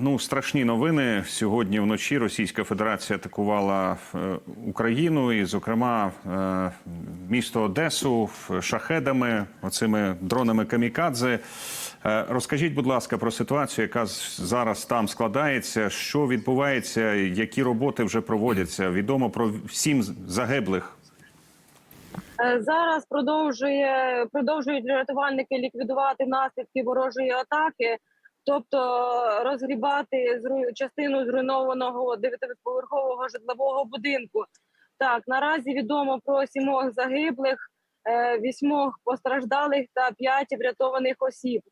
ну страшні новини. Сьогодні вночі Російська Федерація атакувала е, Україну і, зокрема, е, місто Одесу е, шахедами, оцими дронами камікадзе. Розкажіть, будь ласка, про ситуацію, яка зараз там складається. Що відбувається, які роботи вже проводяться? Відомо про сім загиблих. Зараз продовжує продовжують рятувальники ліквідувати наслідки ворожої атаки, тобто розгрібати частину зруйнованого дев'ятиповерхового житлового будинку. Так, наразі відомо про сімох загиблих, е, вісьмох постраждалих та п'ять врятованих осіб.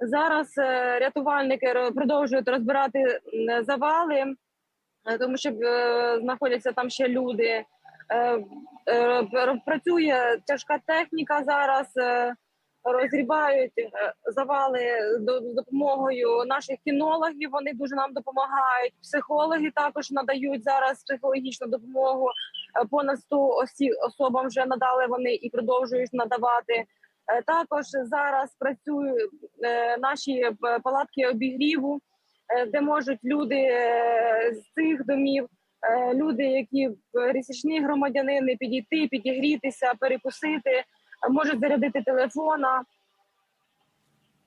Зараз е, рятувальники продовжують розбирати завали, е, тому що знаходяться там ще люди. Пр- Працює тяжка техніка зараз. Розгрібають е, завали з допомогою наших кінологів. Вони дуже нам допомагають. Психологи також надають зараз психологічну допомогу. Е, Понад 100 осіб особам вже надали вони і продовжують надавати. Е, Також зараз працюють наші палатки обігріву, де можуть люди з цих домів, люди, які пересічні громадянини, підійти, підігрітися, перекусити, можуть зарядити телефона.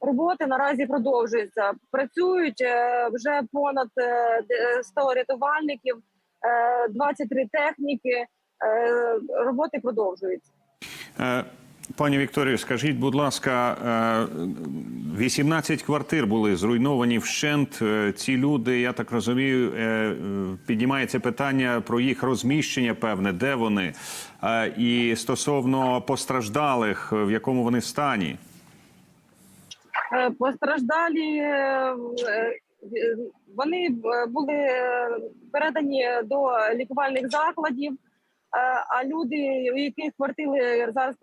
Роботи наразі продовжуються. Працюють е, вже понад е, 100 рятувальників, е, 23 техніки. Е, Роботи продовжуються. Е, Пані Вікторію, скажіть, будь ласка, е, 18 квартир були зруйновані вщент. Е, Ці люди, я так розумію, е, е, піднімається питання про їх розміщення, певне, де вони, Е, і стосовно постраждалих, в якому вони стані. Е, Постраждалі е, е, вони е, були е, передані до лікувальних закладів. Е, А люди, у яких квартири зараз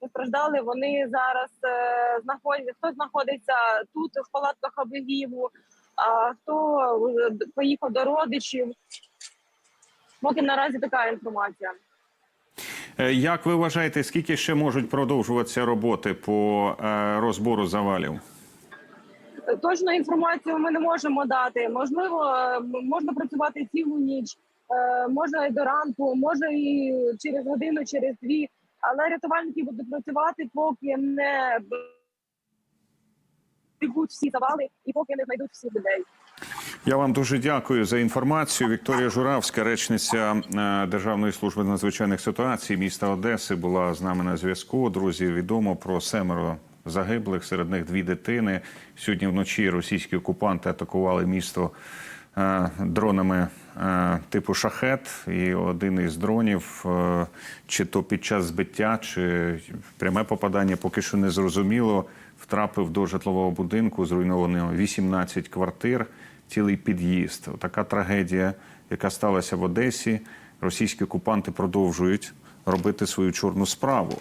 постраждали, вони зараз е, знаходяться. Хто знаходиться тут в палатках обігріву, а хто е, поїхав до родичів. Поки наразі така інформація. Як ви вважаєте, скільки ще можуть продовжуватися роботи по розбору завалів? Точну інформацію ми не можемо дати. Можливо, можна працювати цілу ніч, е, може і до ранку, може і через годину, через дві. Але рятувальники будуть працювати, поки не бігуть всі завали і поки не знайдуть всіх людей. Я вам дуже дякую за інформацію. Вікторія Журавська, речниця е, Державної служби надзвичайних ситуацій міста Одеси, була з нами на зв'язку. Друзі, відомо про семеро загиблих, серед них дві дитини. Сьогодні вночі російські окупанти атакували місто дронами е, типу шахет. І один із дронів, е, чи то під час збиття, чи пряме попадання, поки що не зрозуміло. Втрапив до житлового будинку, зруйновано 18 квартир, цілий під'їзд. Така трагедія, яка сталася в Одесі. Російські окупанти продовжують робити свою чорну справу.